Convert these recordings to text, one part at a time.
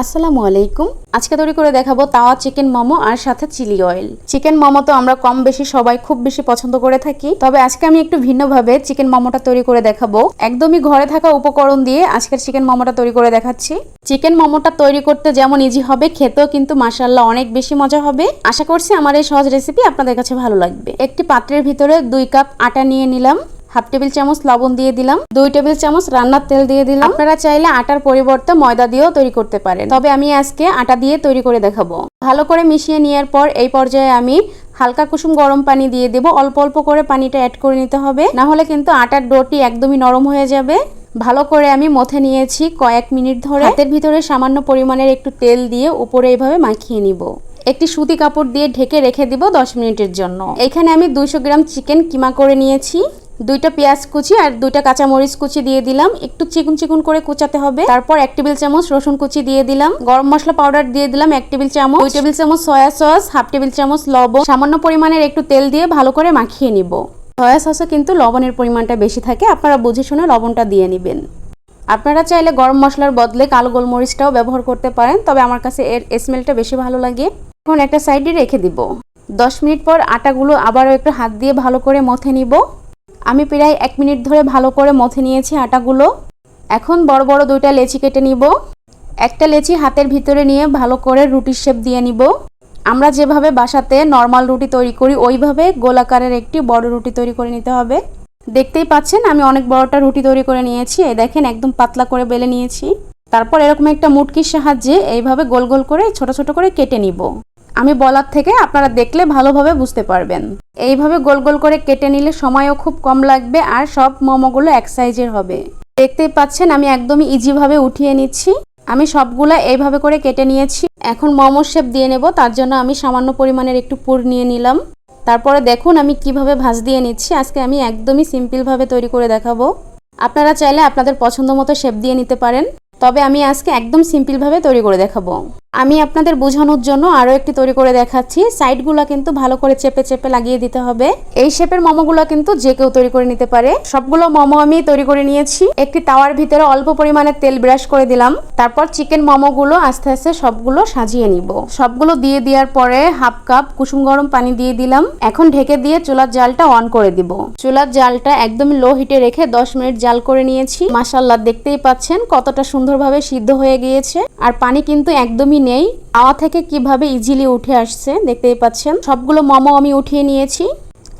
আসসালামু আলাইকুম। আজকে তৈরি করে দেখাবো তাওয়া চিকেন মোমো আর সাথে চিলি অয়েল। চিকেন মোমো তো আমরা কম বেশি সবাই খুব বেশি পছন্দ করে থাকি। তবে আজকে আমি একটু ভিন্নভাবে চিকেন মোমোটা তৈরি করে দেখাবো। একদমই ঘরে থাকা উপকরণ দিয়ে আজকের চিকেন মোমোটা তৈরি করে দেখাচ্ছি। চিকেন মোমোটা তৈরি করতে যেমন ইজি হবে, খেতেও কিন্তু মাসাল্লাহ অনেক বেশি মজা হবে। আশা করছি আমার এই সহজ রেসিপি আপনাদের কাছে ভালো লাগবে। একটি পাত্রের ভিতরে দুই কাপ আটা নিয়ে নিলাম। হাফ টেবিল চামচ লবণ দিয়ে দিলাম, দুই টেবিল চামচ রান্নার তেল দিয়ে দিলাম। আপনারা চাইলে আটার পরিবর্তে ময়দা দিয়েও তৈরি করতে পারেন। তবে আমি আজকে আটা দিয়ে তৈরি করে দেখাবো। ভালো করে মিশিয়ে নেওয়ার পর এই পর্যায়ে আমি হালকা কুসুম গরম পানি দিয়ে দেব। অল্প অল্প করে পানিটা অ্যাড করে নিতে হবে। না হলে কিন্তু আটার ডোটি একদমই নরম হয়ে যাবে। ভালো করে আমি মথে নিয়েছি কয়েক মিনিট ধরে। হাতের ভিতরে সামান্য পরিমাণের একটু তেল দিয়ে উপরে এইভাবে মাখিয়ে নিব। একটি সুতি কাপড় দিয়ে ঢেকে রেখে দিব দশ মিনিটের জন্য। এখানে আমি দুইশো গ্রাম চিকেন কিমা করে নিয়েছি। দুইটা পেঁয়াজ কুচি আর দুইটা কাঁচা মরিচ কুচি দিয়ে দিলাম। একটু চিকুন চিকুন করে কুচাতে হবে। তারপর এক টেবিল চামচ রসুন কুচি দিয়ে দিলাম। গরম মশলা পাউডার দিয়ে দিলাম এক টেবিল চামচ। দুই টেবিল চামচ সয়া সস, হাফ টেবিল চামচ লবণ। সামান্য পরিমাণের একটু তেল দিয়ে ভালো করে মাখিয়ে নিব। সয়া সসে কিন্তু লবণের পরিমাণটা বেশি থাকে। আপনারা বুঝে শুনে লবণটা দিয়ে নেবেন। আপনারা চাইলে গরম মশলার বদলে কালো গোলমরিচটাও ব্যবহার করতে পারেন, তবে আমার কাছে এর স্মেলটা বেশি ভালো লাগে। এখন একটা সাইডে রেখে দিব। দশ মিনিট পর আটাগুলো আবারও একটু হাত দিয়ে ভালো করে মথে নিব। আমি প্রায় এক মিনিট ধরে ভালো করে মথে নিয়েছি আটাগুলো। এখন বড় বড় দুইটা লেচি কেটে নিব। একটা লেচি হাতের ভিতরে নিয়ে ভালো করে রুটির শেপ দিয়ে নিব। আমরা যেভাবে বাসাতে নর্মাল রুটি তৈরি করি, ওইভাবে গোলাকারের একটি বড় রুটি তৈরি করে নিতে হবে। দেখতেই পাচ্ছেন, আমি অনেক বড়টা রুটি তৈরি করে নিয়েছি। এই দেখেন, একদম পাতলা করে বেলে নিয়েছি। তারপর এরকম একটা মুটকির সাহায্যে এইভাবে গোল গোল করে ছোট ছোট করে কেটে নিব। আমি বলার থেকে আপনারা দেখলে ভালোভাবে বুঝতে পারবেন। এইভাবে গোল গোল করে কেটে নিলে সময়ও খুব কম লাগবে আর সব মোমোগুলো এক সাইজের হবে। দেখতেই পাচ্ছেন আমি একদমই ইজিভাবে উঠিয়ে নিচ্ছি। আমি সবগুলা এইভাবে করে কেটে নিয়েছি। এখন মোমো শেপ দিয়ে নেব, তার জন্য আমি সামান্য পরিমাণের একটু পুর নিয়ে নিলাম। তারপরে দেখুন আমি কীভাবে ভাজ দিয়ে নিচ্ছি। আজকে আমি একদমই সিম্পলভাবে তৈরি করে দেখাবো। আপনারা চাইলে আপনাদের পছন্দ মতো শেপ দিয়ে নিতে পারেন। তবে আমি আজকে একদম সিম্পলভাবে তৈরি করে দেখাবো। আমি আপনাদের বোঝানোর জন্য আরও একটি তৈরি করে দেখাচ্ছি। সাইডগুলো কিন্তু ভালো করে চেপে চেপে লাগিয়ে দিতে হবে। এই শেপের মোমোগুলো কিন্তু যে কেউ তৈরি করে নিতে পারে। সবগুলো মোমো আমি তৈরি করে নিয়েছি। একটি তাওয়ার ভিতরে অল্প পরিমাণে তেল ব্রাশ করে দিলাম। তারপর চিকেন মোমোগুলো আস্তে আস্তে সবগুলো সাজিয়ে নিব। সবগুলো দিয়ে দেওয়ার পরে হাফ কাপ কুসুম গরম পানি দিয়ে দিলাম। এখন ঢেকে দিয়ে চুলার জালটা অন করে দিব। চুলার জালটা একদম লো হিটে রেখে দশ মিনিট জাল করে নিয়েছি। মাসাল্লাহ দেখতেই পাচ্ছেন কতটা সুন্দরভাবে সিদ্ধ হয়ে গিয়েছে। আর পানি কিন্তু একদমই নেই। আওয়া থেকে কীভাবে ইজিলি উঠে আসছে দেখতেই পাচ্ছেন। সবগুলো মোমো আমি উঠিয়ে নিয়েছি।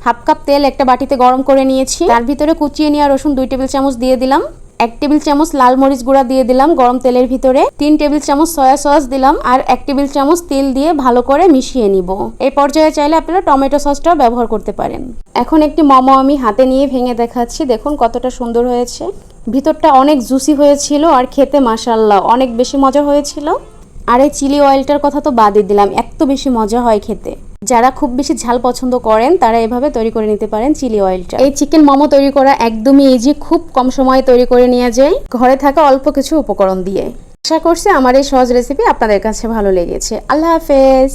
হাফ কাপ তেল একটা বাটিতে গরম করে নিয়েছি। তার ভিতরে কুচিয়ে নেওয়া রসুন দুই টেবিল চামচ দিয়ে দিলাম। এক টেবিল চামচ লাল মরিচ গুঁড়া দিয়ে দিলাম গরম তেলের ভিতরে। তিন টেবিল চামচ সয়া সস দিলাম আর এক টেবিল চামচ তেল দিয়ে ভালো করে মিশিয়ে নিব। এই পর্যায়ে চাইলে আপনারা টমেটো সসটাও ব্যবহার করতে পারেন। এখন একটি মোমো আমি হাতে নিয়ে ভেঙে দেখাচ্ছি। দেখুন কতটা সুন্দর হয়েছে। ভিতরটা অনেক জুসি হয়েছিল আর খেতে মাসাল্লাহ অনেক বেশি মজা হয়েছিল। আর এই চিলি অয়েলটার কথা তো বাদই দিলাম, এত বেশি মজা হয় খেতে। যারা খুব বেশি ঝাল পছন্দ করেন, তারা এভাবে তৈরি করে নিতে পারেন চিলি অয়েলটা। এই চিকেন মোমো তৈরি করা একদমই ইজি খুব কম সময়ে তৈরি করে নিয়ে যায় ঘরে থাকা অল্প কিছু উপকরণ দিয়ে। আশা করছি আমার এই সহজ রেসিপি আপনাদের কাছে ভালো লেগেছে। আল্লাহ হাফেজ।